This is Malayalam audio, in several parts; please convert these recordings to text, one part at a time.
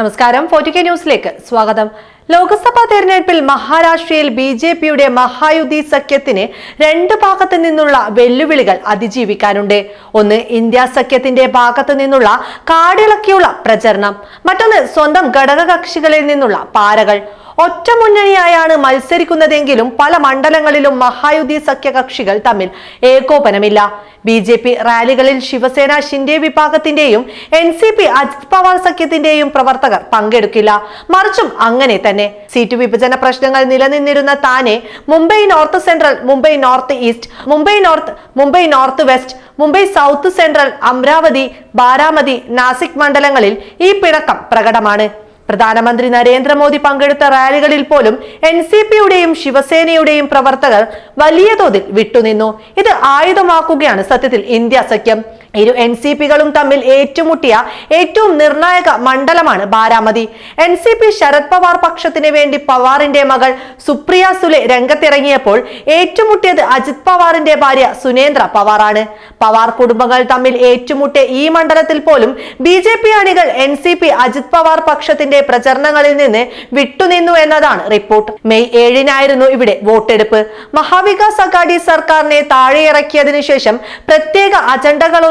നമസ്കാരം. ഫോർട്ടി കെ ന്യൂസിലേക്ക് സ്വാഗതം. ലോക്സഭാ തെരഞ്ഞെടുപ്പിൽ മഹാരാഷ്ട്രയിൽ ബി ജെ പിയുടെ മഹായുതി സഖ്യത്തിന് രണ്ട് ഭാഗത്തു നിന്നുള്ള വെല്ലുവിളികൾ അതിജീവിക്കാനുണ്ട്. ഒന്ന് ഇന്ത്യ സഖ്യത്തിന്റെ ഭാഗത്തു നിന്നുള്ള കാടിളക്കിയുള്ള പ്രചരണം. മറ്റൊന്ന് സ്വന്തം ഘടകകക്ഷികളിൽ നിന്നുള്ള പാരകൾ. ഒറ്റമുന്നണിയായാണ് മത്സരിക്കുന്നതെങ്കിലും പല മണ്ഡലങ്ങളിലും മഹായുതി സഖ്യകക്ഷികൾ തമ്മിൽ ഏകോപനമില്ല. ബി ജെ പി റാലികളിൽ Shiv Sena Shinde വിഭാഗത്തിന്റെയും N C P Ajit Pawar സഖ്യത്തിന്റെയും പ്രവർത്തകർ പങ്കെടുക്കില്ല. മറിച്ചും അങ്ങനെ തന്നെ. സീറ്റ് വിഭജന പ്രശ്നങ്ങൾ നിലനിന്നിരുന്ന Thane Mumbai north central Mumbai north east Mumbai north Mumbai north west Mumbai south central Amravati Baramati Nashik മണ്ഡലങ്ങളിൽ ഈ പിണക്കം പ്രകടമാണ്. പ്രധാനമന്ത്രി നരേന്ദ്രമോദി പങ്കെടുത്ത റാലികളിൽ പോലും എൻ സി പിയുടെയും ശിവസേനയുടെയും പ്രവർത്തകർ വലിയ തോതിൽ വിട്ടുനിന്നു. ഇത് ആയുധമാക്കുകയാണ് സത്യത്തിൽ ഇന്ത്യ സഖ്യം. ഇരു എൻ സി പികളും തമ്മിൽ ഏറ്റുമുട്ടിയ ഏറ്റവും നിർണായക മണ്ഡലമാണ് Baramati. N C P Sharad Pawar പക്ഷത്തിന് വേണ്ടി പവാറിന്റെ മകൾ സുപ്രിയ സുലെ രംഗത്തിറങ്ങിയപ്പോൾ ഏറ്റുമുട്ടിയത് അജിത് പവാറിന്റെ ഭാര്യ സുനേന്ദ്ര പവാറാണ്. പവാർ കുടുംബങ്ങൾ തമ്മിൽ ഏറ്റുമുട്ടിയ ഈ മണ്ഡലത്തിൽ പോലും ബി ജെ പി അണികൾ N C P Ajit Pawar പക്ഷത്തിന്റെ പ്രചരണങ്ങളിൽ നിന്ന് വിട്ടുനിന്നു എന്നതാണ് റിപ്പോർട്ട്. മെയ് ഏഴിനായിരുന്നു ഇവിടെ വോട്ടെടുപ്പ്. മഹാവികാസ് അഘാടി സർക്കാരിനെ താഴെയിറക്കിയതിനു ശേഷം പ്രത്യേക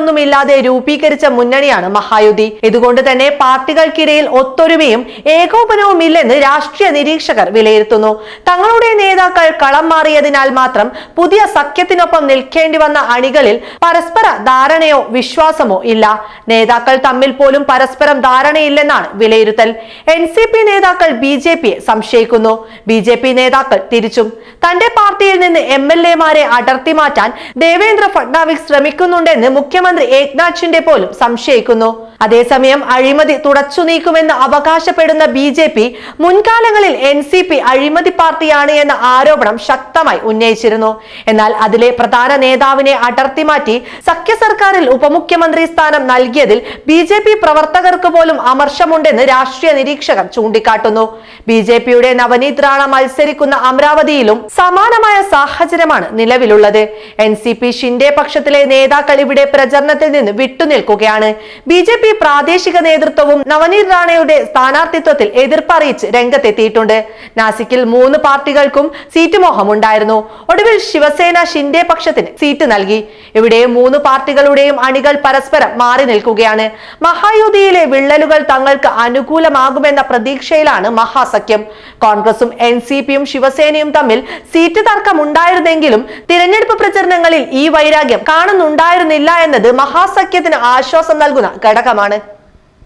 അജണ്ടകളൊന്നുമില്ലാതെ രൂപീകരിച്ച മുന്നണിയാണ് മഹായുതി. ഇതുകൊണ്ട് തന്നെ പാർട്ടികൾക്കിടയിൽ ഒത്തൊരുമയും ഏകോപനവും ഇല്ലെന്ന് രാഷ്ട്രീയ നിരീക്ഷകർ വിലയിരുത്തുന്നു. തങ്ങളുടെ നേതാക്കൾ കളം മാറിയതിനാൽ മാത്രം പുതിയ സഖ്യത്തിനൊപ്പം നിൽക്കേണ്ടി വന്ന അണികളിൽ പരസ്പര ധാരണയോ വിശ്വാസമോ ഇല്ല. നേതാക്കൾ തമ്മിൽ പോലും പരസ്പരം ധാരണയില്ലെന്നാണ് വിലയിരുത്തൽ. എൻ സി പി നേതാക്കൾ ബി ജെ പിയെ സംശയിക്കുന്നു. ബി ജെ പി നേതാക്കൾ തിരിച്ചും. തന്റെ പാർട്ടിയിൽ നിന്ന് എം എൽ എമാരെ അടർത്തി മാറ്റാൻ ദേവേന്ദ്ര ഫഡ്നാവിസ് ശ്രമിക്കുന്നുണ്ടെന്ന് മുഖ്യമന്ത്രി ഏക്നാഥ് ഷിൻഡെ പോലും സംശയിക്കുന്നു. അതേസമയം അഴിമതി തുടച്ചു നീക്കുമെന്ന് അവകാശപ്പെടുന്ന ബി ജെ പി മുൻകാലങ്ങളിൽ എൻ സി പി അഴിമതി പാർട്ടിയാണ് എന്ന ആരോപണം ശക്തമായി ഉന്നയിച്ചിരുന്നു. എന്നാൽ അതിലെ പ്രധാന നേതാവിനെ അടർത്തി മാറ്റി സഖ്യ സർക്കാരിൽ ഉപമുഖ്യമന്ത്രി സ്ഥാനം നൽകിയതിൽ ബി ജെ പി പ്രവർത്തകർക്ക് പോലും അമർഷമുണ്ടെന്ന് രാഷ്ട്രീയ നിരീക്ഷകർ ചൂണ്ടിക്കാട്ടുന്നു. ബി ജെ പിയുടെ നവനീത് റാണ മത്സരിക്കുന്ന അമരാവതിയിലും സമാനമായ സാഹചര്യമാണ് നിലവിലുള്ളത്. എൻ സി പി ഷിൻഡെ പക്ഷത്തിലെ നേതാക്കൾ ഇവിടെ പ്രചരണത്തിൽ നിന്ന് വിട്ടുനിൽക്കുകയാണ്. ബി ജെ പി പ്രാദേശിക നേതൃത്വവും നവനീത് റാണയുടെ സ്ഥാനാർത്ഥിത്വത്തിൽ എതിർപ്പറിയിച്ച് രംഗത്തെത്തിയിട്ടുണ്ട്. നാസിക്കിൽ മൂന്ന് പാർട്ടികൾക്കും സീറ്റ് മോഹമുണ്ടായിരുന്നു. ഒടുവിൽ ശിവസേന ഷിൻഡെ പക്ഷത്തിന് സീറ്റ് നൽകി. ഇവിടെ മൂന്ന് പാർട്ടികളുടെയും അണികൾ പരസ്പരം മാറി നിൽക്കുകയാണ്. മഹായുതിയിലെ വിള്ളലുകൾ തങ്ങൾക്ക് അനുകൂലമാകുമെന്ന പ്രതീക്ഷയിലാണ് മഹാസഖ്യം. കോൺഗ്രസും എൻ സി പിയും ശിവസേനയും തമ്മിൽ സീറ്റ് തർക്കമുണ്ടായിരുന്നെങ്കിലും തിരഞ്ഞെടുപ്പ് പ്രചരണങ്ങളിൽ ഈ വൈരാഗ്യം കാണുന്നുണ്ടായിരുന്നില്ല എന്നത് മഹാസഖ്യത്തിന് ആശ്വാസം നൽകുന്ന ഘടകമാണ്